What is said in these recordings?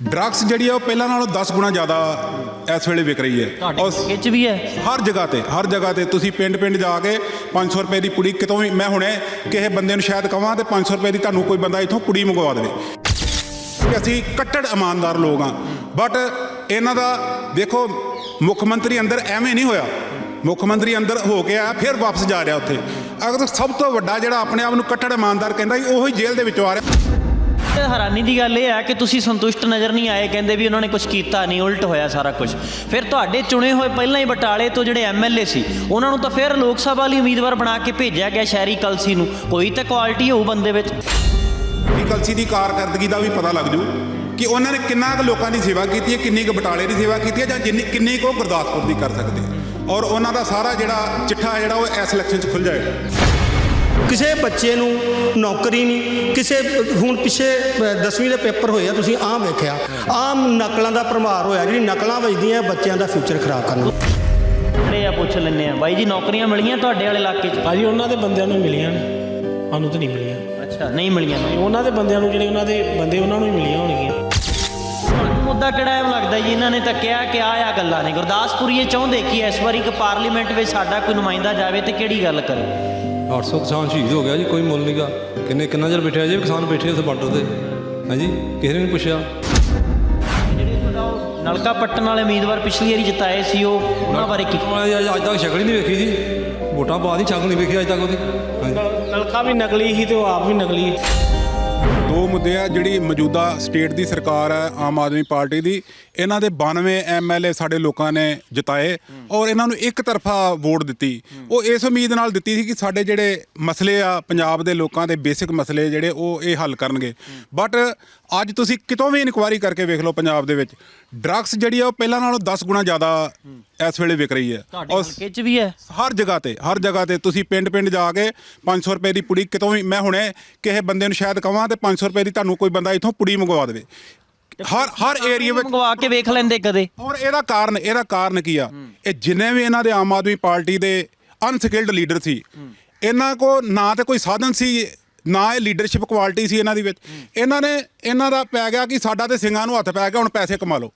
Drugs ਜਿਹੜੀ ਆ ਉਹ ਪਹਿਲਾਂ ਨਾਲੋਂ 10 ਗੁਣਾ ਜ਼ਿਆਦਾ ਇਸ ਵੇਲੇ ਵਿਕ ਰਹੀ ਹੈ। ਤੁਹਾਡੇ ਔਰ ਖਿੱਚ ਵੀ ਹੈ। ਹਰ ਜਗ੍ਹਾ ਤੇ ਹਰ ਜਗ੍ਹਾ ਤੇ ਤੁਸੀਂ ਪਿੰਡ ਪਿੰਡ ਜਾ ਕੇ 500 ਰੁਪਏ ਦੀ ਪੁੜੀ ਕਿਤੋਂ ਵੀ ਮੈਂ ਹੁਣੇ ਕਿਸੇ ਬੰਦੇ ਨੂੰ ਸ਼ਾਇਦ ਕਹਾਂ ਤੇ 500 ਰੁਪਏ ਦੀ ਤੁਹਾਨੂੰ ਕੋਈ ਬੰਦਾ ਇੱਥੋਂ ਪੁੜੀ ਮੰਗਵਾ ਦੇਵੇ। ਕਿ ਅਸੀਂ ਕੱਟੜ ਇਮਾਨਦਾਰ ਲੋਕ ਆ ਬਟ ਇਹਨਾਂ ਦਾ ਦੇਖੋ ਮੁੱਖ ਮੰਤਰੀ ਅੰਦਰ ਐਵੇਂ ਨਹੀਂ ਹੋਇਆ। ਮੁੱਖ ਮੰਤਰੀ ਅੰਦਰ ਹੋ ਕੇ ਆਇਆ ਫਿਰ ਵਾਪਸ ਜਾ ਰਿਹਾ ਉੱਥੇ। ਅਗਰ ਸਭ ਤੋਂ ਵੱਡਾ ਜਿਹੜਾ ਆਪਣੇ ਆਪ ਨੂੰ ਕੱਟੜ ਇਮਾਨਦਾਰ ਕਹਿੰਦਾ ਸੀ ਉਹੀ ਜੇਲ੍ਹ ਦੇ ਵਿੱਚੋਂ ਆ ਰਿਹਾ। ਤੇ ਹੈਰਾਨੀ ਦੀ ਗੱਲ ਇਹ ਹੈ ਕਿ ਤੁਸੀਂ ਸੰਤੁਸ਼ਟ ਨਜ਼ਰ ਨਹੀਂ ਆਏ, ਕਹਿੰਦੇ ਵੀ ਉਹਨਾਂ ਨੇ ਕੁਝ ਕੀਤਾ ਨਹੀਂ, ਉਲਟ ਹੋਇਆ ਸਾਰਾ ਕੁਝ ਫਿਰ ਤੁਹਾਡੇ ਚੁਣੇ ਹੋਏ ਪਹਿਲਾਂ ਹੀ ਬਟਾਲੇ ਤੋਂ ਜਿਹੜੇ ਐਮਐਲਏ ਸੀ, ਉਹਨਾਂ ਨੂੰ ਤਾਂ ਫਿਰ ਲੋਕ ਸਭਾ ਲਈ ਉਮੀਦਵਾਰ ਬਣਾ ਕੇ ਭੇਜਿਆ ਗਿਆ ਸ਼ਹਿਰੀ ਕਲਸੀ ਨੂੰ। ਕੋਈ ਤਾਂ ਕੁਆਲਿਟੀ ਹੋਊ ਬੰਦੇ ਵਿੱਚ। ਵੀ ਕਲਸੀ ਦੀ ਕਾਰਕਰਦਗੀ ਦਾ ਵੀ ਪਤਾ ਲੱਗ ਜੂ ਕਿ ਉਹਨਾਂ ਨੇ ਕਿੰਨਾ ਕੁ ਲੋਕਾਂ ਦੀ ਸੇਵਾ ਕੀਤੀ ਹੈ, ਕਿੰਨੀ ਕੁ ਬਟਾਲੇ ਦੀ ਸੇਵਾ ਕੀਤੀ ਹੈ ਜਾਂ ਜਿੰਨੀ, ਕਿੰਨੀ ਕੁ ਉਹ ਗੁਰਦਾਸਪੁਰ ਦੀ ਕਰ ਸਕਦੇ ਔਰ ਉਹਨਾਂ ਦਾ ਸਾਰਾ ਜਿਹੜਾ ਚਿੱਠਾ ਜਿਹੜਾ ਉਹ ਇਸ ਇਲੈਕਸ਼ਨ 'ਚ ਖੁੱਲ ਜਾਏਗਾ। ਕਿਸੇ ਬੱਚੇ ਨੂੰ ਨੌਕਰੀ ਨਹੀਂ ਕਿਸੇ ਹੁਣ ਪਿੱਛੇ 10ਵੀਂ ਦੇ ਪੇਪਰ ਹੋਏ ਆ ਤੁਸੀਂ ਆਮ ਵੇਖਿਆ। ਆਮ ਨਕਲਾਂ ਦਾ ਪ੍ਰਮਾਰ ਹੋਇਆ ਜਿਹੜੀ ਨਕਲਾਂ ਵੱਜਦੀਆਂ ਬੱਚਿਆਂ ਦਾ ਫਿਊਚਰ ਖਰਾਬ ਕਰਨ ਜਿਹੜੇ ਆ ਪੁੱਛ ਲੈਂਦੇ ਆ? ਬਾਈ ਜੀ ਨੌਕਰੀਆਂ ਮਿਲੀਆਂ ਤੁਹਾਡੇ ਵਾਲੇ ਇਲਾਕੇ 'ਚ? ਭਾਜੀ ਉਹਨਾਂ ਦੇ ਬੰਦਿਆਂ ਨੂੰ ਮਿਲੀਆਂ ਨੇ। ਸਾਨੂੰ ਤਾਂ ਨਹੀਂ ਮਿਲੀਆਂ। ਅੱਛਾ ਨਹੀਂ ਮਿਲੀਆਂ। ਉਹਨਾਂ ਦੇ ਬੰਦਿਆਂ ਨੂੰ ਜਿਹੜੇ ਉਹਨਾਂ ਦੇ ਬੰਦੇ ਉਹਨਾਂ ਨੂੰ ਹੀ ਮਿਲੀਆਂ ਹੋਣਗੀਆਂ। ਮੁੱਦਾ ਕਿਹੜਾ ਐਂ ਲੱਗਦਾ ਜੀ? ਇਹਨਾਂ ਨੇ ਤਾਂ ਕਿਹਾ ਕਿ ਆਹ ਆ ਗੱਲਾਂ ਨੇ। ਗੁਰਦਾਸਪੁਰੀਏ ਚਾਹੁੰਦੇ ਕਿ ਇਸ ਵਾਰੀ ਕਿ ਪਾਰਲੀਮੈਂਟ ਵਿੱਚ ਸਾਡਾ ਕੋਈ ਨੁਮਾਇੰਦਾ ਜਾਵੇ ਤੇ ਕਿਹੜੀ ਗੱਲ ਕਰੇ? 800 ਕਿਸਾਨ ਸ਼ਹੀਦ ਹੋ ਗਿਆ ਜੀ ਕੋਈ ਮੁੱਲ ਨਹੀਂਗਾ ਕਿੰਨੇ ਕਿੰਨਾ ਚਿਰ ਬੈਠੇ ਆ ਜੀ? ਕਿਸਾਨ ਬੈਠੇ ਉਸ ਬਾਰਡਰ ਤੇ। ਹਾਂਜੀ? ਕਿਸੇ ਨੇ ਨਹੀਂ ਪੁੱਛਿਆ। ਜਿਹੜੇ ਤੁਹਾਡਾ ਉਹ ਨਲਕਾ ਪੱਟਣ ਵਾਲੇ ਉਮੀਦਵਾਰ ਪਿਛਲੀ ਵਾਰੀ ਜਿਤਾਏ ਸੀ ਉਹ ਉਹਨਾਂ ਬਾਰੇ ਕੀ ਅੱਜ ਤੱਕ ਸ਼ਕਲ ਹੀ ਨਹੀਂ ਵੇਖੀ ਜੀ। ਵੋਟਾਂ ਬਾਅਦ ਹੀ ਸ਼ਕਲ ਨਹੀਂ ਵੇਖੀ ਅੱਜ ਤੱਕ ਉਹਦੀ। ਹਾਂਜੀ। ਨਲਕਾ ਵੀ ਨਕਲੀ ਸੀ ਤੇ ਉਹ ਆਪ ਵੀ ਨਕਲੀ ਦੋ ਮੁੱਦੇ ਆ ਜਿਹੜੀ ਮੌਜੂਦਾ ਸਟੇਟ ਦੀ ਸਰਕਾਰ ਹੈ, ਆਮ ਆਦਮੀ ਪਾਰਟੀ ਦੀ, ਇਹਨਾਂ ਦੇ 92 ਐਮਐਲਏ ਸਾਡੇ ਲੋਕਾਂ ਨੇ ਜਿਤਾਏ ਔਰ ਇਹਨਾਂ ਨੂੰ ਇੱਕ ਤਰਫਾ ਵੋਟ ਦਿੱਤੀ। ਉਹ ਇਸ ਉਮੀਦ ਨਾਲ ਦਿੱਤੀ ਸੀ ਕਿ ਸਾਡੇ ਜਿਹੜੇ ਮਸਲੇ ਆ, ਪੰਜਾਬ ਦੇ ਲੋਕਾਂ ਦੇ ਬੇਸਿਕ ਮਸਲੇ ਜਿਹੜੇ ਉਹ ਇਹ ਹੱਲ ਕਰਨਗੇ। ਬਟ ਅੱਜ ਤੁਸੀਂ ਕਿਤੋਂ ਵੀ ਇਨਕੁਆਇਰੀ ਕਰਕੇ ਵੇਖ ਲਓ ਪੰਜਾਬ ਦੇ ਵਿੱਚ ਡਰੱਗਸ ਜਿਹੜੀ ਆ ਉਹ ਪਹਿਲਾਂ ਨਾਲੋਂ 10 ਗੁਣਾ ਜ਼ਿਆਦਾ ਇਸ ਵੇਲੇ ਵਿਕ ਰਹੀ ਹੈ। ਤੁਹਾਡੇ ਔਰ ਹਲਕੇ 'ਚ ਵੀ ਹੈ? ਹਰ ਜਗ੍ਹਾ ਤੇ ਹਰ ਜਗ੍ਹਾ ਤੇ ਤੁਸੀਂ ਪਿੰਡ ਪਿੰਡ ਜਾ ਕੇ 500 ਰੁਪਏ ਦੀ ਪੁੜੀ ਕਿਤੋਂ ਵੀ ਮੈਂ ਹੁਣੇ ਕਿਸੇ ਬੰਦੇ ਨੂੰ ਸ਼ਾਇਦ ਕਹਾਂ ਤੇ 500 ਰੁਪਏ ਦੀ ਤੁਹਾਨੂੰ ਕੋਈ ਬੰਦਾ ਇੱਥੋਂ ਪੁੜੀ ਮੰਗਵਾ ਦੇਵੇ। ਹਰ ਹਰ ਏਰੀਆ ਵਿੱਚ ਮੰਗਵਾ ਕੇ ਵੇਖ ਲੈਂਦੇ ਕਦੇ। ਔਰ ਇਹਦਾ ਕਾਰਨ ਇਹਦਾ ਕਾਰਨ ਕੀ ਆ? ਇਹ ਜਿੰਨੇ ਵੀ ਇਹਨਾਂ ਦੇ ਆਮ ਆਦਮੀ ਪਾਰਟੀ ਦੇ ਅਨਸਕਿਲਡ ਲੀਡਰ ਸੀ ਇਹਨਾਂ ਕੋ ਨਾ ਤੇ ਕੋਈ ਸਾਧਨ ਸੀ ਨਾ ਇਹ ਲੀਡਰਸ਼ਿਪ ਕੁਆਲਿਟੀ ਸੀ ਇਹਨਾਂ ਦੀ ਵਿੱਚ। ਇਹਨਾਂ ਨੇ, ਇਹਨਾਂ ਦਾ ਪੈ ਗਿਆ ਕਿ ਸਾਡਾ ਤੇ ਸਿੰਘਾਂ ਨੂੰ ਹੱਥ ਪੈ ਗਿਆ, ਹੁਣ ਪੈਸੇ ਕਮਾ ਲਓ।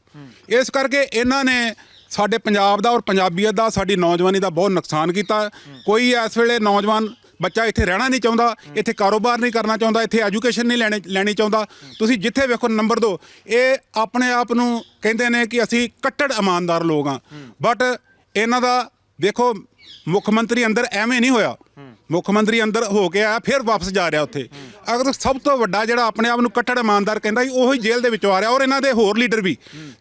ਇਸ ਕਰਕੇ ਇਹਨਾਂ ਨੇ ਸਾਡੇ ਪੰਜਾਬ ਦਾ ਔਰ ਪੰਜਾਬੀਅਤ ਦਾ, ਸਾਡੀ ਨੌਜਵਾਨੀ ਦਾ ਬਹੁਤ ਨੁਕਸਾਨ ਕੀਤਾ। ਕੋਈ ਇਸ ਵੇਲੇ ਨੌਜਵਾਨ ਬੱਚਾ ਇੱਥੇ ਰਹਿਣਾ ਨਹੀਂ ਚਾਹੁੰਦਾ, ਇੱਥੇ ਕਾਰੋਬਾਰ ਨਹੀਂ ਕਰਨਾ ਚਾਹੁੰਦਾ, ਇੱਥੇ ਐਜੂਕੇਸ਼ਨ ਨਹੀਂ ਲੈਣੀ ਲੈਣੀ ਚਾਹੁੰਦਾ। ਤੁਸੀਂ ਜਿੱਥੇ ਵੇਖੋ ਨੰਬਰ ਦੋ, ਇਹ ਆਪਣੇ ਆਪ ਨੂੰ ਕਹਿੰਦੇ ਨੇ ਕਿ ਅਸੀਂ ਕੱਟੜ ਇਮਾਨਦਾਰ ਲੋਕ ਆ ਬਟ ਇਹਨਾਂ ਦਾ ਵੇਖੋ ਮੁੱਖ ਮੰਤਰੀ ਅੰਦਰ ਐਵੇਂ ਨਹੀਂ ਹੋਇਆ। ਮੁੱਖ ਮੰਤਰੀ ਅੰਦਰ ਹੋ ਕੇ ਆਇਆ, ਫਿਰ ਵਾਪਸ ਜਾ ਰਿਹਾ ਉੱਥੇ। ਅਗਰ ਸਭ ਤੋਂ ਵੱਡਾ ਜਿਹੜਾ ਆਪਣੇ ਆਪ ਨੂੰ ਕੱਟੜ ਇਮਾਨਦਾਰ ਕਹਿੰਦਾ ਸੀ, ਉਹੀ ਜੇਲ੍ਹ ਦੇ ਵਿੱਚੋਂ ਆ ਰਿਹਾ ਔਰ ਇਹਨਾਂ ਦੇ ਹੋਰ ਲੀਡਰ ਵੀ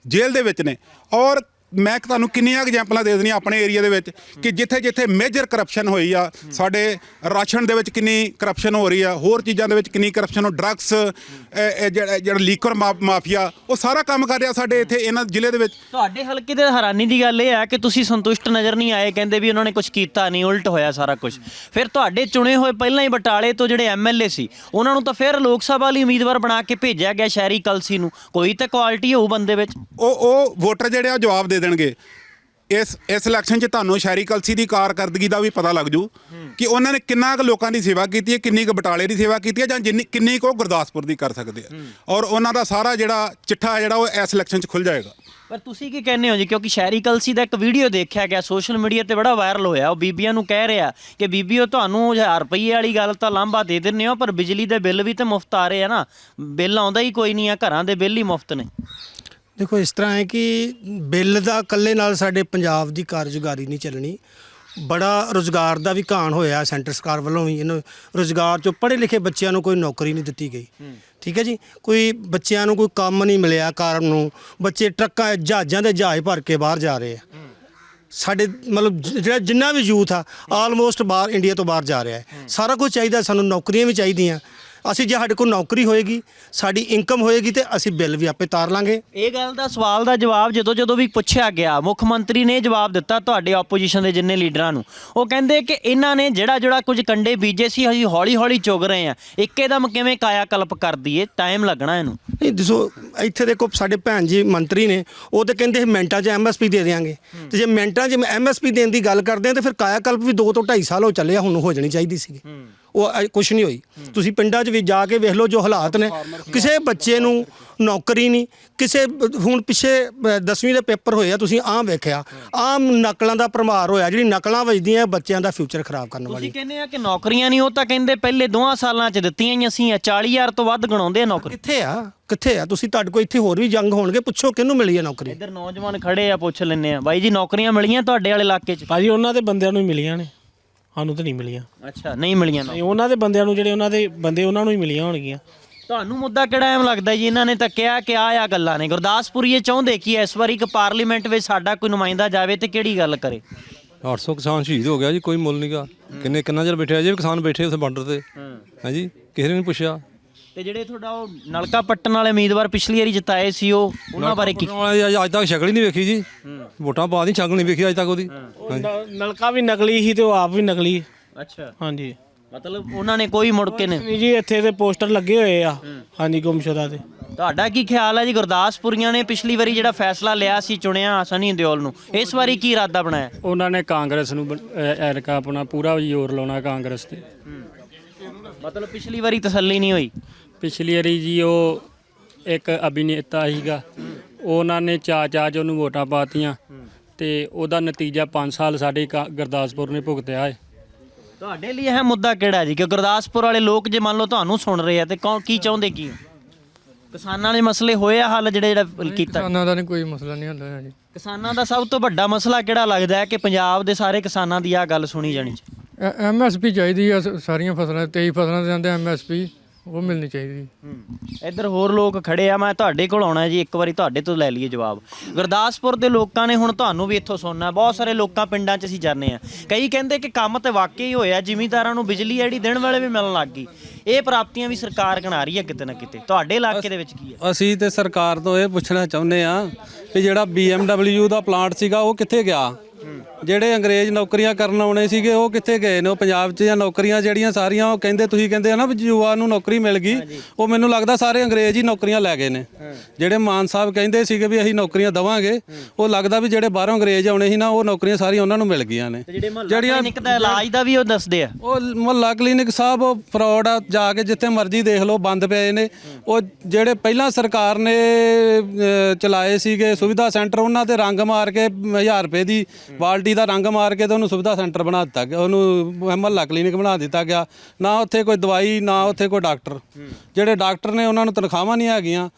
ਜੇਲ੍ਹ ਦੇ ਵਿੱਚ ਨੇ। ਔਰ ਮੈਂ ਤੁਹਾਨੂੰ ਕਿੰਨੀਆਂ ਐਗਜ਼ਾਮਪਲਾਂ ਦੇ ਦਿੰਦੀਆਂ ਆਪਣੇ ਏਰੀਆ ਦੇ ਵਿੱਚ ਕਿ ਜਿੱਥੇ ਜਿੱਥੇ ਮੇਜਰ ਕਰਪਸ਼ਨ ਹੋਈ ਆ ਸਾਡੇ ਰਾਸ਼ਨ ਦੇ ਵਿੱਚ ਕਿੰਨੀ ਕਰਪਸ਼ਨ ਹੋ ਰਹੀ ਆ ਹੋਰ ਚੀਜ਼ਾਂ ਦੇ ਵਿੱਚ ਕਿੰਨੀ ਕਰਪਸ਼ਨ ਹੋ ਡਰੱਗਸ ਜਿਹੜਾ ਲੀਕਰ ਮਾਫੀਆ ਉਹ ਸਾਰਾ ਕੰਮ ਕਰ ਰਿਹਾ ਸਾਡੇ ਇੱਥੇ ਇਹਨਾਂ ਜ਼ਿਲ੍ਹੇ ਦੇ ਵਿੱਚ। ਤੁਹਾਡੇ ਹਲਕੇ ਤੇ ਹੈਰਾਨੀ ਦੀ ਗੱਲ ਇਹ ਹੈ ਕਿ ਤੁਸੀਂ ਸੰਤੁਸ਼ਟ ਨਜ਼ਰ ਨਹੀਂ ਆਏ ਕਹਿੰਦੇ ਵੀ ਉਹਨਾਂ ਨੇ ਕੁਝ ਕੀਤਾ ਨਹੀਂ ਉਲਟ ਹੋਇਆ ਸਾਰਾ ਕੁਝ ਫਿਰ ਤੁਹਾਡੇ ਚੁਣੇ ਹੋਏ ਪਹਿਲਾਂ ਹੀ ਬਟਾਲੇ ਤੋਂ ਜਿਹੜੇ ਐਮਐਲਏ ਸੀ ਉਹਨਾਂ ਨੂੰ ਤਾਂ ਫਿਰ ਲੋਕ ਸਭਾ ਲਈ ਉਮੀਦਵਾਰ ਬਣਾ ਕੇ ਭੇਜਿਆ ਗਿਆ ਸ਼ਹਿਰੀ ਕਲਸੀ ਨੂੰ। ਕੋਈ ਤਾਂ ਕੁਆਲਿਟੀ ਹੋਊ ਬੰਦੇ ਵਿੱਚ। ਉਹ ਉਹ ਵੋਟਰ ਜਿਹੜੇ ਆ ਜਵਾਬ ਦੇ ਦੇਣਗੇ। ਇਸ ਇਸ ਇਲੈਕਸ਼ਨ 'ਚ ਤੁਹਾਨੂੰ ਸ਼ਹਿਰੀ ਕਲਸੀ ਦੀ ਕਾਰਕਰਦਗੀ ਦਾ ਵੀ ਪਤਾ ਲੱਗ ਜੂ ਕਿ ਉਹਨਾਂ ਨੇ ਕਿੰਨਾ ਕੁ ਲੋਕਾਂ ਦੀ ਸੇਵਾ ਕੀਤੀ ਹੈ, ਕਿੰਨੀ ਕੁ ਬਟਾਲੇ ਦੀ ਸੇਵਾ ਕੀਤੀ ਹੈ ਜਾਂ ਜਿੰਨੀ, ਕਿੰਨੀ ਕੁ ਉਹ ਗੁਰਦਾਸਪੁਰ ਦੀ ਕਰ ਸਕਦੇ ਆ ਔਰ ਉਹਨਾਂ ਦਾ ਸਾਰਾ ਜਿਹੜਾ ਚਿੱਠਾ ਜਿਹੜਾ ਉਹ ਇਸ ਇਲੈਕਸ਼ਨ 'ਚ ਖੁੱਲ ਜਾਏਗਾ। ਪਰ ਤੁਸੀਂ ਕੀ ਕਹਿੰਦੇ ਹੋ ਜੀ? ਕਿਉਂਕਿ ਸ਼ਹਿਰੀ ਕਲਸੀ ਦਾ ਇੱਕ ਵੀਡੀਓ ਦੇਖਿਆ ਗਿਆ ਸੋਸ਼ਲ ਮੀਡੀਆ ਤੇ ਬੜਾ ਵਾਇਰਲ ਹੋਇਆ। ਉਹ ਬੀਬੀਆਂ ਨੂੰ ਕਹਿ ਰਿਹਾ ਕਿ ਬੀਬੀਓ ਤੁਹਾਨੂੰ 1000 ਰੁਪਏ ਵਾਲੀ ਗੱਲ ਤਾਂ ਲਾਂਭਾ ਦੇ ਦਿੰਦੇ ਹੋ, ਪਰ ਬਿਜਲੀ ਦੇ ਬਿੱਲ ਵੀ ਤਾਂ ਮੁਫਤ ਆ ਰਹੇ ਆ ਨਾ। ਬਿੱਲ ਆਉਂਦਾ ਹੀ ਕੋਈ ਨਹੀਂ ਆ, ਘਰਾਂ ਦੇ ਬਿੱਲ ਹੀ ਮੁਫਤ ਨੇ। ਦੇਖੋ ਇਸ ਤਰ੍ਹਾਂ ਹੈ ਕਿ ਬਿੱਲ ਦਾ ਇਕੱਲੇ ਨਾਲ ਸਾਡੇ ਪੰਜਾਬ ਦੀ ਕਾਰਜਕਾਰੀ ਨਹੀਂ ਚੱਲਣੀ। ਬੜਾ ਰੋਜ਼ਗਾਰ ਦਾ ਵੀ ਘਾਣ ਹੋਇਆ ਸੈਂਟਰ ਸਰਕਾਰ ਵੱਲੋਂ ਵੀ। ਇਹਨੂੰ ਰੋਜ਼ਗਾਰ ਚੋਂ ਪੜ੍ਹੇ ਲਿਖੇ ਬੱਚਿਆਂ ਨੂੰ ਕੋਈ ਨੌਕਰੀ ਨਹੀਂ ਦਿੱਤੀ ਗਈ। ਠੀਕ ਹੈ ਜੀ? ਕੋਈ ਬੱਚਿਆਂ ਨੂੰ ਕੋਈ ਕੰਮ ਨਹੀਂ ਮਿਲਿਆ ਕਾਰਨ ਨੂੰ। ਬੱਚੇ ਟਰੱਕਾਂ ਜਹਾਜ਼ਾਂ ਦੇ ਜਹਾਜ਼ ਭਰ ਕੇ ਬਾਹਰ ਜਾ ਰਹੇ ਆ। ਸਾਡੇ ਮਤਲਬ ਜਿਹੜਾ ਜਿੰਨਾ ਵੀ ਯੂਥ ਆ ਆਲਮੋਸਟ ਬਾਹਰ ਇੰਡੀਆ ਤੋਂ ਬਾਹਰ ਜਾ ਰਿਹਾ ਹੈ। ਸਾਰਾ ਕੁਝ ਚਾਹੀਦਾ ਸਾਨੂੰ ਨੌਕਰੀਆਂ ਵੀ ਚਾਹੀਦੀਆਂ। ਅਸੀਂ ਜੇ ਸਾਡੇ ਕੋਲ ਨੌਕਰੀ ਹੋਏਗੀ ਸਾਡੀ ਇਨਕਮ ਹੋਏਗੀ ਤੇ ਅਸੀਂ ਬਿੱਲ ਵੀ ਆਪੇ ਤਾਰ ਲਾਂਗੇ। ਇਹ ਗੱਲ ਦਾ ਸਵਾਲ ਦਾ ਜਵਾਬ ਜਦੋਂ ਜਦੋਂ ਵੀ ਪੁੱਛਿਆ ਗਿਆ ਮੁੱਖ ਮੰਤਰੀ ਨੇ ਜਵਾਬ ਦਿੱਤਾ ਤੁਹਾਡੇ ਆਪੋਜੀਸ਼ਨ ਦੇ ਜਿੰਨੇ ਲੀਡਰਾਂ ਨੂੰ। ਉਹ ਕਹਿੰਦੇ ਕਿ ਇਹਨਾਂ ਨੇ ਜਿਹੜਾ ਜਿਹੜਾ ਕੁਝ ਕੰਡੇ ਬੀਜੇ ਸੀ ਅਸੀਂ ਹੌਲੀ ਹੌਲੀ ਚੁਗ ਰਹੇ ਆ ਇੱਕੇਦਮ ਕਿਵੇਂ ਕਾਇਆ ਕਲਪ ਕਰ ਦਈਏ? ਟਾਈਮ ਲੱਗਣਾ ਇਹਨੂੰ। ਨਹੀਂ ਦੱਸੋ ਇੱਥੇ ਦੇਖੋ ਸਾਡੇ ਭੈਣ ਜੀ ਮੰਤਰੀ ਨੇ ਉਹ ਤੇ ਕਹਿੰਦੇ ਮਿੰਟਾਂ 'ਚ ਐਮਐਸਪੀ ਦੇ ਦੇਵਾਂਗੇ ਤੇ ਜੇ ਮਿੰਟਾਂ 'ਚ ਐਮਐਸਪੀ ਦੇਣ ਦੀ ਗੱਲ ਕਰਦੇ ਆ ਤੇ ਫਿਰ ਕਾਇਆ ਕਲਪ ਵੀ 2 ਤੋਂ 2.5 ਸਾਲ ਹੋ ਚੱਲੇ ਆ ਹੁਣ ਹੋ ਜਾਣੀ ਚਾਹੀਦੀ ਸੀ ਉਹ ਕੁਝ ਨਹੀਂ ਹੋਈ। ਤੁਸੀਂ ਪਿੰਡਾਂ 'ਚ ਵੀ ਜਾ ਕੇ ਵੇਖ ਲਓ ਜੋ ਹਾਲਾਤ ਨੇ। ਕਿਸੇ ਬੱਚੇ ਨੂੰ ਨੌਕਰੀ ਨਹੀਂ। ਕਿਸੇ ਹੁਣ ਪਿੱਛੇ 10ਵੀਂ ਦੇ ਪੇਪਰ ਹੋਏ ਆ ਤੁਸੀਂ ਆਮ ਵੇਖਿਆ। ਆਮ ਨਕਲਾਂ ਦਾ ਭਰਮਾਰ ਹੋਇਆ ਜਿਹੜੀ ਨਕਲਾਂ ਵੱਜਦੀਆਂ ਬੱਚਿਆਂ ਦਾ ਫਿਊਚਰ ਖਰਾਬ ਕਰਨ ਵਾਲੀ। ਤੁਸੀਂ ਕਹਿੰਦੇ ਆ ਕਿ ਨੌਕਰੀਆਂ ਨਹੀਂ ਉਹ ਤਾਂ ਕਹਿੰਦੇ ਪਹਿਲੇ ਦੋਹਾਂ ਸਾਲਾਂ 'ਚ ਦਿੱਤੀਆਂ ਹੀ ਅਸੀਂ 40000 ਤੋਂ ਵੱਧ ਗਣਾਉਂਦੇ ਆ ਨੌਕਰੀ। ਕਿੱਥੇ ਆ? ਕਿੱਥੇ ਆ? ਤੁਸੀਂ ਤੁਹਾਡੇ ਕੋਲ ਇੱਥੇ ਹੋਰ ਵੀ ਜੰਗ ਹੋਣਗੇ ਪੁੱਛੋ ਕਿਹਨੂੰ ਮਿਲੀ ਹੈ ਨੌਕਰੀ। ਇੱਧਰ ਨੌਜਵਾਨ ਖੜੇ ਆ ਪੁੱਛ ਲੈਂਦੇ ਆ। ਬਾਈ ਜੀ ਨੌਕਰੀਆਂ ਮਿਲੀਆਂ ਤੁਹਾਡੇ ਵਾਲੇ ਇਲਾਕੇ 'ਚ? ਭਾਜੀ ਉਹਨਾਂ ਦੇ ਬੰਦਿਆਂ ਨੂੰ ਹੀ ਮਿਲੀਆਂ ਨੇ। ਸਾਨੂੰ ਤਾਂ ਨਹੀਂ ਮਿਲੀਆਂ। ਅੱਛਾ ਨਹੀਂ ਮਿਲੀਆਂ ਨਹੀਂ ਉਹਨਾਂ ਦੇ ਬੰਦਿਆਂ ਨੂੰ ਜਿਹੜੇ ਉਹਨਾਂ ਦੇ ਬੰਦੇ ਉਹਨਾਂ ਨੂੰ ਹੀ ਮਿਲੀਆਂ ਹੋਣਗੀਆਂ। ਤੁਹਾਨੂੰ ਮੁੱਦਾ ਕਿਹੜਾ ਐਮ ਲੱਗਦਾ ਜੀ? ਇਹਨਾਂ ਨੇ ਤਾਂ ਕਿਹਾ ਕਿ ਆ ਆ ਗੱਲਾਂ ਨੇ। ਗੁਰਦਾਸਪੁਰ ਇਹ ਚਾਹੁੰਦੇ ਕਿ ਇਸ ਵਾਰੀ ਇੱਕ ਪਾਰਲੀਮੈਂਟ ਵਿੱਚ ਸਾਡਾ ਕੋਈ ਨੁਮਾਇੰਦਾ ਜਾਵੇ ਤੇ ਕਿਹੜੀ ਗੱਲ ਕਰੇ? 800 ਕਿਸਾਨ ਸ਼ਹੀਦ ਹੋ ਗਿਆ ਜੀ ਕੋਈ ਮੁੱਲ ਨਹੀਂਗਾ ਕਿੰਨੇ ਕਿੰਨਾ ਚਿਰ ਬੈਠੇ ਅਜੇ ਵੀ ਕਿਸਾਨ ਬੈਠੇ ਉੱਥੇ ਬਾਰਡਰ ਤੇ। ਹਾਂਜੀ ਕਿਸੇ ਨੇ ਨਹੀਂ ਪੁੱਛਿਆ। ਤੇ ਜਿਹੜੇ ਤੁਹਾਡਾ ਉਹ ਨਲਕਾ ਪੱਟਣ ਵਾਲੇ ਉਮੀਦਵਾਰ ਪਿਛਲੀ ਵਾਰੀ ਜਿਤਾਏ ਸੀ ਉਹ ਉਹਨਾਂ ਬਾਰੇ ਕੀ ਵਾਲੇ ਅੱਜ ਤੱਕ ਸ਼ਕਲ ਹੀ ਨਹੀਂ ਵੇਖੀ ਜੀ। ਵੋਟਾਂ ਬਾਅਦ ਹੀ ਸ਼ਕਲ ਨਹੀਂ ਵੇਖੀ ਅੱਜ ਤੱਕ ਉਹਦੀ। ਉਹ ਨ- ਨਲਕਾ ਵੀ ਨਕਲੀ ਸੀ ਤੇ ਉਹ ਆਪ ਵੀ ਨਕਲੀ। ਅੱਛਾ। ਹਾਂਜੀ। ਮਤਲਬ ਉਹਨਾਂ ਨੇ ਕੋਈ ਮੁੜ ਕੇ ਨੇ ਨਹੀਂ ਜੀ ਇੱਥੇ ਤੇ ਪੋਸਟਰ ਲੱਗੇ ਹੋਏ ਆ। ਹਾਂਜੀ ਗੁੰਮਸ਼ੁਦਾ ਤੇ ਤੁਹਾਡਾ ਕੀ ਖਿਆਲ ਹੈ ਜੀ? ਗੁਰਦਾਸਪੁਰੀਆਂ ਨੇ ਪਿਛਲੀ ਵਾਰੀ ਜਿਹੜਾ ਫੈਸਲਾ ਲਿਆ ਸੀ ਚੁਣਿਆ ਸਨੀ ਦਿਓਲ ਨੂੰ। ਇਸ ਵਾਰੀ ਕੀ ਇਰਾਦਾ ਬਣਾਇਆ? ਉਹਨਾਂ ਨੇ ਕਾਂਗਰਸ ਨੂੰ ਬਣ- ਆਪਣਾ ਪੂਰਾ ਜ਼ੋਰ ਲਾਉਣਾ ਕਾਂਗਰਸ ਤੇ। ਮਤਲਬ ਪਿਛਲੀ ਵਾਰੀ ਤਸੱਲੀ ਨਹੀਂ ਹੋਈ? ਪਿਛਲੀ ਵਾਰੀ ਜੀ ਉਹ ਇੱਕ ਅਭਿਨੇਤਾ ਸੀਗਾ। ਉਹਨਾਂ ਨੇ ਚਾ ਚਾ ਚ ਉਹਨੂੰ ਵੋਟਾਂ ਪਾਤੀਆਂ ਤੇ ਉਹਦਾ ਨਤੀਜਾ 5 ਸਾਲ ਸਾਡੇ ਕਾ- ਗੁਰਦਾਸਪੁਰ ਨੇ ਭੁਗਤਿਆ ਹੈ ਤੁਹਾਡੇ ਲਈ ਇਹ ਮੁੱਦਾ ਕਿਹੜਾ ਜੀ? ਕਿ ਗੁਰਦਾਸਪੁਰ ਵਾਲੇ ਲੋਕ ਜੇ ਮੰਨ ਲਓ ਤੁਹਾਨੂੰ ਸੁਣ ਰਹੇ ਆ ਤੇ ਕੌਣ ਕੀ ਚਾਹੁੰਦੇ ਕੀ? ਕਿਸਾਨਾਂ ਦੇ ਮਸਲੇ ਹੋਏ ਆ ਹੱਲ ਜਿਹੜੇ ਜਿਹੜਾ ਕੀਤਾ? ਕਿਸਾਨਾਂ ਦਾ ਨਹੀਂ ਕੋਈ ਮਸਲਾ ਨਹੀਂ ਹੋਇਆ ਜੀ। ਕਿਸਾਨਾਂ ਦਾ ਸਭ ਤੋਂ ਵੱਡਾ ਮਸਲਾ ਕਿਹੜਾ ਲੱਗਦਾ ਹੈ ਕਿ ਪੰਜਾਬ ਦੇ ਸਾਰੇ ਕਿਸਾਨਾਂ ਦੀ ਆ ਗੱਲ ਸੁਣੀ ਜਾਣੀ ਚਾਹੀਦੀ? ਐਮਐਸਪੀ ਚਾਹੀਦੀ ਆ ਸ- ਸਾਰੀਆਂ ਫਸਲਾਂ 23 ਫਸਲਾਂ ਦੇ ਜਾਂਦੇ ਐਮਐਸਪੀ ਉਹ ਮਿਲਣੀ ਚਾਹੀਦੀ। ਇੱਧਰ ਹੋਰ ਲੋਕ ਖੜੇ ਆ ਮੈਂ ਤੁਹਾਡੇ ਕੋਲ ਆਉਣਾ ਜੀ ਇੱਕ ਵਾਰੀ ਤੁਹਾਡੇ ਤੋਂ ਲੈ ਲਈਏ ਜਵਾਬ। ਗੁਰਦਾਸਪੁਰ ਦੇ ਲੋਕਾਂ ਨੇ ਹੁਣ ਤੁਹਾਨੂੰ ਵੀ ਇੱਥੋਂ ਸੁਣਨਾ ਬਹੁਤ ਸਾਰੇ ਲੋਕਾਂ ਪਿੰਡਾਂ 'ਚ ਅਸੀਂ ਜਾਂਦੇ ਆ। ਕਈ ਕਹਿੰਦੇ ਕਿ ਕੰਮ ਤੇ ਵਾਕਈ ਹੋਇਆ ਜ਼ਿਮੀਂਦਾਰਾਂ ਨੂੰ ਬਿਜਲੀ ਜਿਹੜੀ ਦਿਨ ਵੇਲੇ ਵੀ ਮਿਲਣ ਲੱਗ ਗਈ। ਇਹ ਪ੍ਰਾਪਤੀਆਂ ਵੀ ਸਰਕਾਰ ਗਣਾ ਰਹੀ ਹੈ ਕਿਤੇ ਨਾ ਕਿਤੇ। ਤੁਹਾਡੇ ਇਲਾਕੇ ਦੇ ਵਿੱਚ ਕੀ ਹੈ? ਅਸੀਂ ਤੇ ਸਰਕਾਰ ਤੋਂ ਇਹ ਪੁੱਛਣਾ ਚਾਹੁੰਦੇ ਆ ਕਿ ਜਿਹੜਾ BMW ਦਾ ਪਲਾਂਟ ਸੀਗਾ ਉਹ ਕਿੱਥੇ ਗਿਆ? ਜਿਹੜੇ ਅੰਗਰੇਜ਼ ਨੌਕਰੀਆਂ ਕਰਨ ਆਉਣੇ ਸੀਗੇ ਉਹ ਕਿੱਥੇ ਗਏ ਨੇ? ਉਹ ਪੰਜਾਬ 'ਚ ਜਾਂ ਨੌਕਰੀਆਂ ਜਿਹੜੀਆਂ ਸਾਰੀਆਂ ਉਹ ਕਹਿੰਦੇ ਤੁਸੀਂ ਕਹਿੰਦੇ ਆ ਨਾ ਵੀ ਯੁਵਾ ਨੂੰ ਨੌਕਰੀ ਮਿਲ ਗਈ। ਉਹ ਮੈਨੂੰ ਲੱਗਦਾ ਸਾਰੇ ਅੰਗਰੇਜ਼ ਹੀ ਨੌਕਰੀਆਂ ਲੈ ਗਏ ਨੇ। ਜਿਹੜੇ ਮਾਨ ਸਾਹਿਬ ਕਹਿੰਦੇ ਸੀਗੇ ਵੀ ਅਸੀਂ ਨੌਕਰੀਆਂ ਦਵਾਂਗੇ ਉਹ ਲੱਗਦਾ ਵੀ ਜਿਹੜੇ ਬਾਹਰੋਂ ਅੰਗਰੇਜ਼ ਆਉਣੇ ਸੀ ਨਾ ਉਹ ਨੌਕਰੀਆਂ ਸਾਰੀਆਂ ਉਹਨਾਂ ਨੂੰ ਮਿਲ ਗਈਆਂ ਨੇ। ਤੇ ਜਿਹੜੇ ਮਹੱਲਾ ਕਲੀਨਿਕ ਦਾ ਇਲਾਜ ਦਾ ਵੀ ਉਹ ਦੱਸਦੇ ਆ। ਉਹ ਮੁਹੱਲਾ ਕਲੀਨਿਕ ਸਾਹਿਬ ਉਹ ਫਰਾਡ ਆ ਜਾ ਕੇ ਜਿੱਥੇ ਮਰਜ਼ੀ ਦੇਖ ਲਓ ਬੰਦ ਪਏ ਨੇ। ਉਹ ਜਿਹੜੇ ਪਹਿਲਾਂ ਸਰਕਾਰ ਨੇ ਚਲਾਏ ਸੀਗੇ ਸੁਵਿਧਾ ਸੈਂਟਰ ਉਹਨਾਂ ਤੇ ਰੰਗ ਮਾਰ ਕੇ 1000 ਰੁਪਏ ਦੀ ਬਾਲਟੀ ਦਾ ਰੰਗ ਮਾਰ ਕੇ ਤੇ ਉਹਨੂੰ ਸੁਵਿਧਾ ਸੈਂਟਰ ਬਣਾ ਦਿੱਤਾ ਗਿਆ। ਉਹਨੂੰ ਮੁਹੱਲਾ ਕਲੀਨਿਕ ਬਣਾ ਦਿੱਤਾ ਗਿਆ। ਨਾ ਉੱਥੇ ਕੋਈ ਦਵਾਈ ਨਾ ਉੱਥੇ ਕੋਈ ਡਾਕਟਰ। ਜਿਹੜੇ ਡਾਕਟਰ ਨੇ ਉਹਨਾਂ ਨੂੰ ਤਨਖਾਹਾਂ ਨਹੀਂ ਹੈਗੀਆਂ।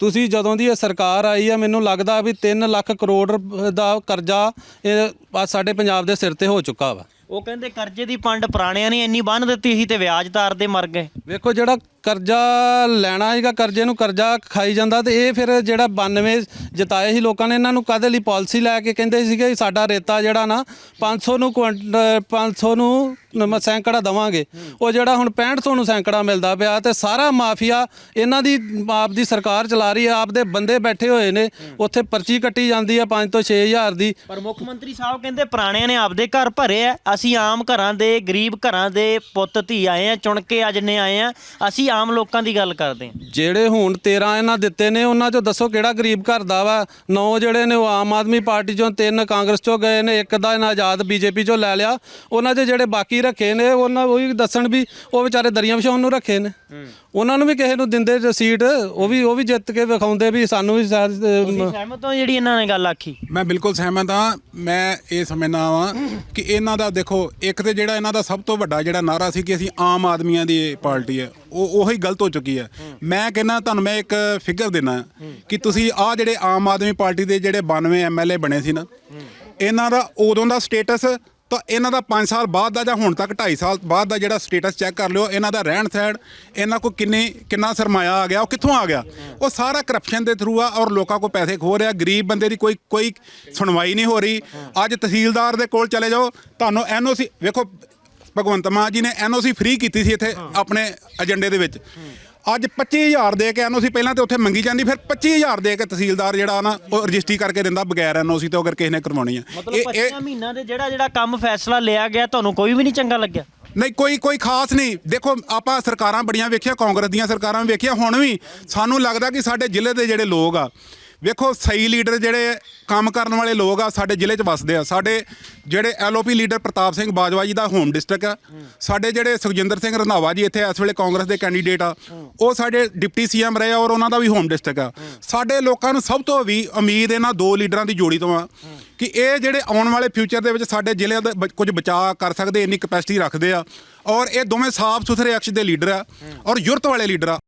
ਤੁਸੀਂ ਜਦੋਂ ਦੀ ਇਹ ਸਰਕਾਰ ਆਈ ਹੈ ਮੈਨੂੰ ਲੱਗਦਾ ਵੀ 3 ਲੱਖ ਕਰੋੜ ਦਾ ਕਰਜ਼ਾ ਇਹ ਆ ਸਾਡੇ ਪੰਜਾਬ ਦੇ ਸਿਰ ਤੇ ਹੋ ਚੁੱਕਾ ਵਾ। ਉਹ ਕਹਿੰਦੇ ਕਰਜ਼ੇ ਦੀ ਪੰਡ ਪੁਰਾਣਿਆਂ ਨੇ ਇੰਨੀ ਬੰਨ ਦਿੱਤੀ ਸੀ ਤੇ ਵਿਆਜ ਤਾਰਦੇ ਮਰ ਗਏ। ਵੇਖੋ ਜਿਹੜਾ ਕਰਜ਼ਾ ਲੈਣਾ ਸੀਗਾ, ਕਰਜ਼ੇ ਨੂੰ ਕਰਜ਼ਾ ਖਾਈ ਜਾਂਦਾ ਤੇ ਇਹ ਫਿਰ ਜਿਹੜਾ 92 ਜਿਤਾਏ ਸੀ ਲੋਕਾਂ ਨੇ, ਇਹਨਾਂ ਨੂੰ ਕਾਦੇ ਲਈ ਪਾਲਿਸੀ ਲੈ ਕੇ ਕਹਿੰਦੇ ਸੀਗੇ ਸਾਡਾ ਰੇਤਾ ਜਿਹੜਾ ਨਾ 500 ਨੂੰ ਕੁਇੰਟ 500 ਨੂੰ ਨ- ਸੈਂਕੜਾ ਦਵਾਂਗੇ। ਉਹ ਜਿਹੜਾ ਹੁਣ 6500 ਨੂੰ ਸੈਂਕੜਾ ਮਿਲਦਾ ਪਿਆ ਤੇ ਸਾਰਾ ਮਾਫੀਆ ਇਹਨਾਂ ਦੀ, ਆਪ ਦੀ ਸਰਕਾਰ ਚਲਾ ਰਹੀ ਹੈ ਆਪ ਦੇ ਬੰਦੇ ਬੈਠੇ ਹੋਏ ਨੇ, ਉੱਥੇ ਪਰਚੀ ਕੱਟੀ ਜਾਂਦੀ ਹੈ 5 ਤੋਂ 6000 ਦੀ। ਪਰ ਮੁੱਖ ਮੰਤਰੀ ਸਾਹਿਬ ਕਹਿੰਦੇ ਪੁਰਾਣਿਆਂ ਨੇ ਆਪਦੇ ਘਰ ਭਰੇ ਆ, ਅਸੀਂ ਆਮ ਘਰਾਂ ਦੇ, ਗਰੀਬ ਘਰਾਂ ਦੇ ਪੁੱਤ, ਧੀ ਆਏ ਆ, ਚੁਣ ਕੇ ਅੱਜ ਨੇ ਆਏ ਆ, ਅਸੀਂ ਆਮ ਲੋਕਾਂ ਦੀ ਗੱਲ ਕਰਦੇ ਹਾਂ। ਜਿਹੜੇ ਹੁਣ 13 ਇਹਨਾਂ ਦਿੱਤੇ ਨੇ ਉਹਨਾਂ ਚੋਂ ਦੱਸੋ ਕਿਹੜਾ ਗਰੀਬ ਘਰ ਦਾ ਵਾ? ਨੌ ਜਿਹੜੇ ਨੇ ਉਹ ਆਮ ਆਦਮੀ ਪਾਰਟੀ ਚੋਂ ਤਿੰਨ ਕਾਂਗਰਸ ਚੋਂ ਗਏ ਨੇ ਇੱਕ ਦਾ ਇਹਨਾਂ ਆਜ਼ਾਦ ਬੀਜੇਪੀ ਚੋਂ ਲੈ ਲਿਆ। ਉਹਨਾਂ 'ਚ ਜਿਹੜੇ ਬਾਕੀ ਰੱਖੇ ਨੇ ਉਹਨਾਂ ਉਹ ਵੀ ਦੱਸਣ ਵੀ ਉਹ ਵਿਚਾਰੇ ਦਰੀਆਂ ਵਿਛਾਉਣ ਨੂੰ ਰੱਖੇ ਨੇ। ਉਹਨਾਂ ਨੂੰ ਵੀ ਕਿਸੇ ਨੂੰ ਦਿੰਦੇ ਜੇ ਸੀਟ ਉਹ ਵੀ ਉਹ ਵੀ ਜਿੱਤ ਕੇ ਵਿਖਾਉਂਦੇ ਵੀ ਸਾਨੂੰ ਵੀ ਸ਼ਾਇਦ, ਸਹਿਮਤ ਹੋ ਜਿਹੜੀ ਇਹਨਾਂ ਨੇ ਗੱਲ ਆਖੀ? ਮੈਂ ਬਿਲਕੁਲ ਸਹਿਮਤ ਹਾਂ। ਮੈਂ ਇਹ ਸਮਝਦਾ ਵਾਂ ਕਿ ਇਹਨਾਂ ਦਾ ਦੇਖੋ ਇੱਕ ਤੇ ਜਿਹੜਾ ਇਹਨਾਂ ਦਾ ਸਭ ਤੋਂ ਵੱਡਾ ਜਿਹੜਾ ਨਾਰਾ ਸੀ ਕਿ ਅਸੀਂ ਆਮ ਆਦਮੀਆਂ ਦੀ ਇਹ ਪਾਰਟੀ ਹੈ। ਉਹ ਉਹੀ ਗਲਤ ਹੋ ਚੁੱਕੀ ਹੈ। ਮੈਂ ਕਹਿੰਦਾ, ਤੁਹਾਨੂੰ ਮੈਂ ਇੱਕ ਫਿਗਰ ਦੇਣਾ ਕਿ ਤੁਸੀਂ ਆਹ ਜਿਹੜੇ ਆਮ ਆਦਮੀ ਪਾਰਟੀ ਦੇ ਜਿਹੜੇ 92 ਐਮਐਲਏ ਬਣੇ ਸੀ ਨਾ, ਇਹਨਾਂ ਦਾ ਉਦੋਂ ਦਾ ਸਟੇਟਸ ਤਾਂ ਇਹਨਾਂ ਦਾ 5 ਸਾਲ ਬਾਅਦ ਦਾ ਜਾਂ ਹੁਣ ਤੱਕ 2.5 ਸਾਲ ਬਾਅਦ ਦਾ ਜਿਹੜਾ ਸਟੇਟਸ ਚੈੱਕ ਕਰ ਲਿਓ, ਇਹਨਾਂ ਦਾ ਰਹਿਣ ਸਹਿਣ, ਇਹਨਾਂ ਕੋ ਕਿੰਨੇ ਕਿੰਨਾ ਸਰਮਾਇਆ ਆ ਗਿਆ, ਉਹ ਕਿੱਥੋਂ ਆ ਗਿਆ? ਉਹ ਸਾਰਾ ਕਰਪਸ਼ਨ ਦੇ ਥਰੂ ਆ ਔਰ ਲੋਕਾਂ ਕੋ ਪੈਸੇ ਖੋ ਰਿਹਾ, ਗਰੀਬ ਬੰਦੇ ਦੀ ਕੋਈ ਕੋਈ ਸੁਣਵਾਈ ਨਹੀਂ ਹੋ ਰਹੀ। ਅੱਜ ਤਹਿਸੀਲਦਾਰ ਦੇ ਕੋਲ ਚਲੇ ਜਾਓ, ਤੁਹਾਨੂੰ ਐਨਓਸੀ ਵੇਖੋ ਭਗਵੰਤ ਮਾਨ ਜੀ ਨੇ ਐਨਓਸੀ ਫ੍ਰੀ ਕੀਤੀ ਸੀ ਇੱਥੇ ਆਪਣੇ ਏਜੰਡੇ ਦੇ ਵਿੱਚ। ਅੱਜ 25000 ਦੇ ਕੇ ਐਨਓਸੀ ਪਹਿਲਾਂ ਤੇ ਉੱਥੇ ਮੰਗੀ ਜਾਂਦੀ ਫਿਰ 25000 ਦੇ ਕੇ ਤਹਿਸੀਲਦਾਰ ਜਿਹੜਾ ਨਾ ਉਹ ਰਜਿਸਟਰੀ ਕਰਕੇ ਦਿੰਦਾ ਬਗੈਰ ਐਨਓਸੀ ਤੋਂ ਅਗਰ ਕਿਸੇ ਨੇ ਕਰਵਾਉਣੀ ਆ। ਮਤਲਬ 25 ਮਹੀਨਾ ਦੇ ਜਿਹੜਾ ਜਿਹੜਾ ਕੰਮ ਫੈਸਲਾ ਲਿਆ ਗਿਆ ਤੁਹਾਨੂੰ ਕੋਈ ਵੀ ਨਹੀਂ ਚੰਗਾ ਲੱਗਿਆ? ਨਹੀਂ ਕੋਈ ਕੋਈ ਖਾਸ ਨਹੀਂ। ਦੇਖੋ ਆਪਾਂ ਸਰਕਾਰਾਂ ਬੜੀਆਂ ਵੇਖੀਆਂ ਕਾਂਗਰਸ ਦੀਆਂ ਸਰਕਾਰਾਂ ਵੀ ਵੇਖੀਆਂ ਹੁਣ ਵੀ ਸਾਨੂੰ ਲੱਗਦਾ ਕਿ ਸਾਡੇ ਜ਼ਿਲ੍ਹੇ ਦੇ ਜਿਹੜੇ ਲੋਕ ਆ ਵੇਖੋ ਸਹੀ ਲੀਡਰ ਜਿਹੜੇ ਕੰਮ ਕਰਨ ਵਾਲੇ ਲੋਕ ਆ, ਸਾਡੇ ਜ਼ਿਲ੍ਹੇ 'ਚ ਵੱਸਦੇ ਆ। ਸਾਡੇ ਜਿਹੜੇ ਐਲਓਪੀ ਲੀਡਰ ਪ੍ਰਤਾਪ ਸਿੰਘ ਬਾਜਵਾ ਜੀ ਦਾ ਹੋਮ ਡਿਸਟ੍ਰਿਕਟ ਆ। ਸਾਡੇ ਜਿਹੜੇ ਸੁਖਜਿੰਦਰ ਸਿੰਘ ਰੰਧਾਵਾ ਜੀ ਇੱਥੇ ਇਸ ਵੇਲੇ ਕਾਂਗਰਸ ਦੇ ਕੈਂਡੀਡੇਟ ਆ, ਉਹ ਸਾਡੇ ਡਿਪਟੀ ਸੀਐਮ ਰਹੇ ਆ ਔਰ ਉਹਨਾਂ ਦਾ ਵੀ ਹੋਮ ਡਿਸਟ੍ਰਿਕਟ ਆ। ਸਾਡੇ ਲੋਕਾਂ ਨੂੰ ਸਭ ਤੋਂ ਵੀ ਉਮੀਦ ਇਹਨਾਂ ਦੋ ਲੀਡਰਾਂ ਦੀ ਜੋੜੀ ਤੋਂ ਆ ਕਿ ਇਹ ਜਿਹੜੇ ਆਉਣ ਵਾਲੇ ਫਿਊਚਰ ਦੇ ਵਿੱਚ ਸਾਡੇ ਜ਼ਿਲ੍ਹੇ ਦਾ ਬ- ਕੁਝ ਬਚਾਅ ਕਰ ਸਕਦੇ, ਇੰਨੀ ਕਪੈਸਿਟੀ ਰੱਖਦੇ ਆ ਔਰ ਇਹ ਦੋਵੇਂ ਸਾਫ਼ ਸੁਥਰੇ ਅਕਸ਼ ਦੇ ਲੀਡਰ ਆ ਔਰ ਯੁਰਤ ਵਾਲੇ ਲੀਡਰ ਆ।